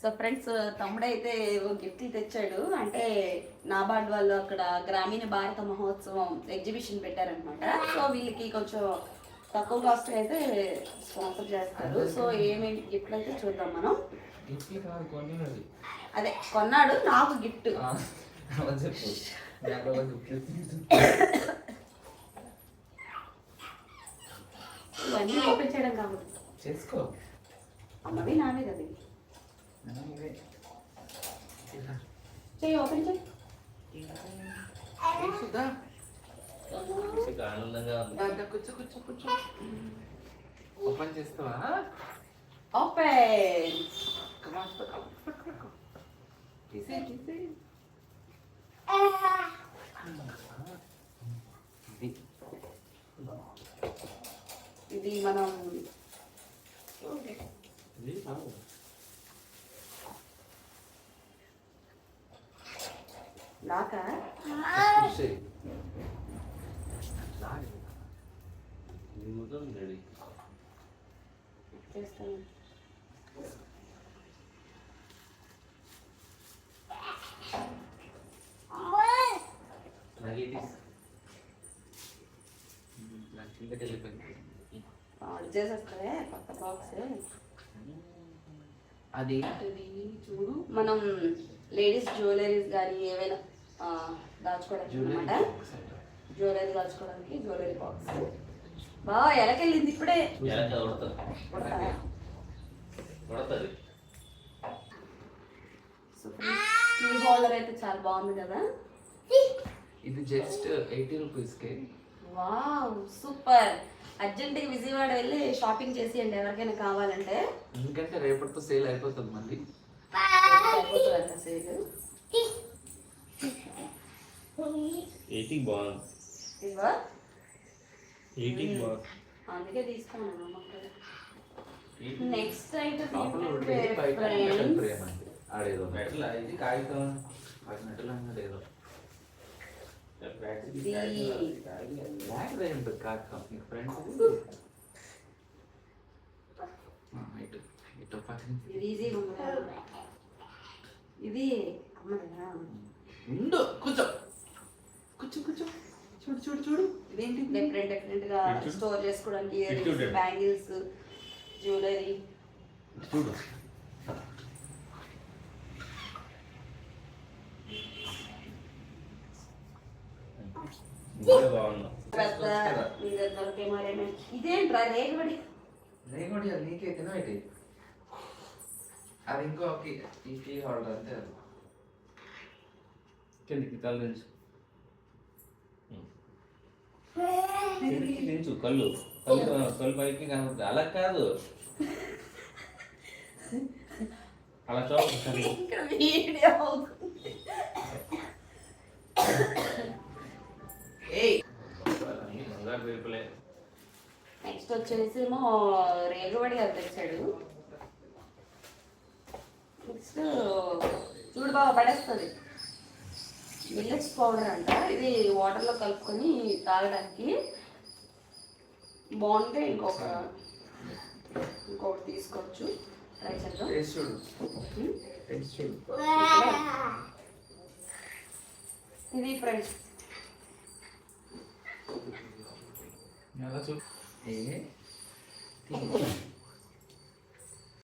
So friends తమ్ముడైతే ఓ గిఫ్ట్లు తెచ్చాడు. అంటే నాబార్డ్ వాళ్ళు అక్కడ గ్రామీణ భారత మహోత్సవం ఎగ్జిబిషన్ పెట్టారనమాట సో వీళ్ళకి కొంచెం తక్కువ కాస్ట్ అయితే స్పాన్సర్ చేస్తారు. సో ఏమేమి గిఫ్ట్లు అయితే చూద్దాం మనం. అదే కొన్నాడు నాకు గిఫ్ట్ గిఫ్ట్ ఇవన్నీ ఓపెన్ చేయడం కాబట్టి చేసుకో. అమ్మవి నావే కదా ఇవి. చెయ్యి ఓపెన్ చేయి సుధా ఆనందంగా ఉంది దా, దా, కూర్చో కూర్చో కూర్చో ఓపెన్ చేస్తావా open Come on, put- put- put- put- put. తీసేయ్, తీసేయ్. ఇది. ఇది మనం ఇది బాగు. లాకా తీసేయ్. లాగే. ఇది చేస్తాను నాకు ఇది నా కిందకి వెళ్ళిపోయింది ఆర్డర్ చేసేస్తావే కొత్త బాక్స్ అది? ఇది చూడు. మనం లేడీస్ జ్యువెలరీస్ కానీ ఏవైనా దాచుకోవడానికి అనమాట జ్యువెలరీ దాచుకోవడానికి జ్యువెలరీ బాక్స్ బాగా ఎలకెళ్ళింది ఇప్పుడే. కీ హోల్డర్ అయితే చాలా బాగుంది కదా? ఇది జస్ట్ ఎయిటీ రూపీస్కి వావ్ సూపర్. అర్జెంటుగా విజయవాడ వెళ్ళి షాపింగ్ చేసేయండి ఎవరికైనా కావాలంటే. ఎందుకంటే రేపటితో సేల్ అయిపోతుంది మళ్ళీ. సేల్ ఎయిటీ బాగుంది ఇదిగో ఎయిటీ బాగుంది అందుకే తీసుకున్నాను నెక్స్ట్ ఐటమ్ మెటల్ ఆడేదో. ఇది కాగితం. అది మెటల్ అన్నది ఏదో కాగితం. ఇటు. ఇటు పక్కన. ఇది. ఇది అమ్మదా ఉండు కూర్చో. కూర్చో కూర్చో. చూడు చూడు చూడు. ఇదేంటి? డిఫరెంట్ డిఫరెంట్గా. స్టోర్ చేసుకోవడానికి చూడండి. బ్యాంగిల్స్ జ్యువెలరీ చూడు. ఇదేంట్రా రేగబడి రేగొడి అది నీకే అది ఇంకో కీ- హోల్డర్ అంతే అది. కిందికి తల దించు కిందికి దించు కళ్ళు కళ్ళు కళ్ళు పైకి కనబడుతుంది అలా కాదు అలా కళ్ళు రేపులే నెక్స్ట్ వచ్చేసి ఏమో రేగబడి అది తెచ్చాడు నెక్స్ట్ చూడు బాగా పడేస్తుంది మిల్లెట్స్ పౌడర్ అంట. ఇది వాటర్లో కలుపుకొని తాగడానికి బాగుంటే ఇంకొక ఇంకొకటి తీసుకోవచ్చు. ట్రై చేద్దాం. చూడు. ఇది ఫ్రెండ్స్. ఎలా చూ ఏ?